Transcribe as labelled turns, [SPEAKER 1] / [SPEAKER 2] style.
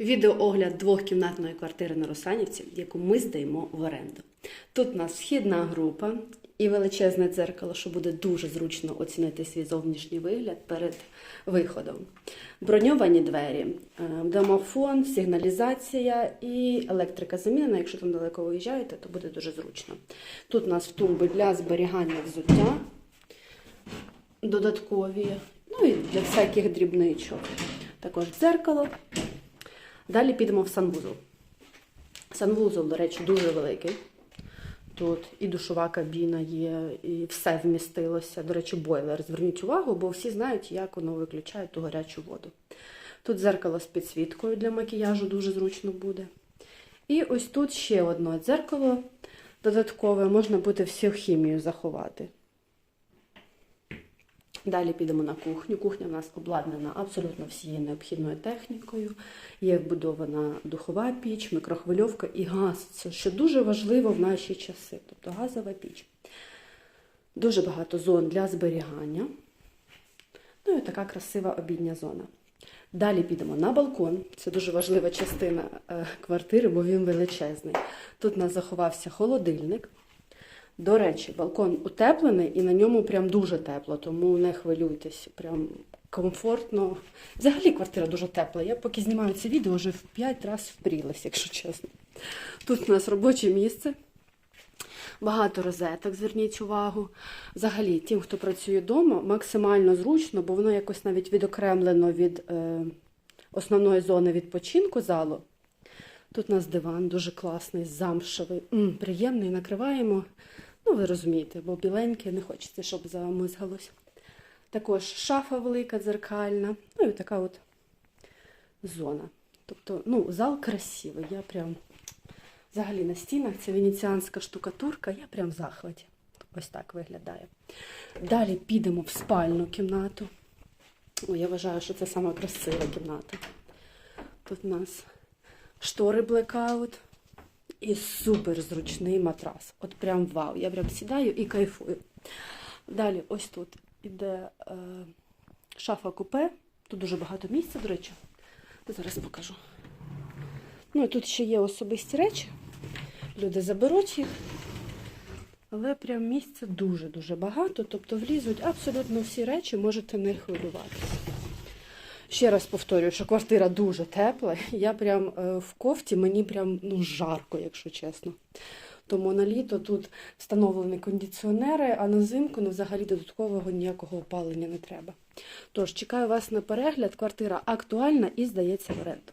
[SPEAKER 1] Відеоогляд двохкімнатної квартири на Русанівці, яку ми здаємо в оренду. Тут у нас вхідна група і величезне дзеркало, що буде дуже зручно оцінити свій зовнішній вигляд перед виходом. Броньовані двері, е, домофон, сигналізація і електрика замінена. Якщо там далеко виїжджаєте, то буде дуже зручно. Тут у нас тумби для зберігання взуття, додаткові, ну і для всяких дрібничок. Також дзеркало. Далі підемо в санвузол. Санвузол, до речі, дуже великий. Тут і душова кабіна є, і все вмістилося. До речі, бойлер. Зверніть увагу, бо всі знають, як воно виключає ту гарячу воду. Тут дзеркало з підсвіткою для макіяжу дуже зручно буде. І ось тут ще одне дзеркало додаткове, можна буде всю хімію заховати. Далі підемо на кухню. Кухня в нас обладнана абсолютно всією необхідною технікою. Є вбудована духова піч, мікрохвильовка і газ. Це що дуже важливо в наші часи, тобто газова піч. Дуже багато зон для зберігання. Ну і така красива обідня зона. Далі підемо на балкон. Це дуже важлива частина е, квартири, бо він величезний. Тут у нас заховався холодильник. До речі, балкон утеплений і на ньому прям дуже тепло, тому не хвилюйтесь, прям комфортно. Взагалі квартира дуже тепла. Я поки знімаю це відео, вже в 5 разів впрілась, якщо чесно. Тут у нас робоче місце. Багато розеток, зверніть увагу. Взагалі, тим, хто працює вдома, максимально зручно, бо воно якось навіть відокремлено від е, основної зони відпочинку залу. Тут у нас диван дуже класний, замшевий, М, приємний, накриваємо. Ну, ви розумієте, бо біленьке не хочеться, щоб замизгалось. Також шафа велика, дзеркальна. Ну і така от зона. Тобто, ну, зал красивий. Я прям взагалі на стінах це венеціанська штукатурка, я прям в захваті. Ось так виглядає. Далі підемо в спальну кімнату. О, я вважаю, що це сама красива кімната. Тут у нас штори блекаут і супер зручний матрас. От прям вау. Я прям сідаю і кайфую. Далі, ось тут іде е, шафа купе. Тут дуже багато місця, до речі. Зараз покажу. Ну і тут ще є особисті речі. Люди заберуть їх. Але прям місця дуже-дуже багато. Тобто влізуть абсолютно всі речі, можете не хвилюватися. Ще раз повторюю, що квартира дуже тепла. Я прям е, в кофті, мені прям ну, жарко, якщо чесно. Тому на літо тут встановлені кондиціонери, а на зимку ну, взагалі додаткового ніякого опалення не треба. Тож, чекаю вас на перегляд. Квартира актуальна і здається в оренду.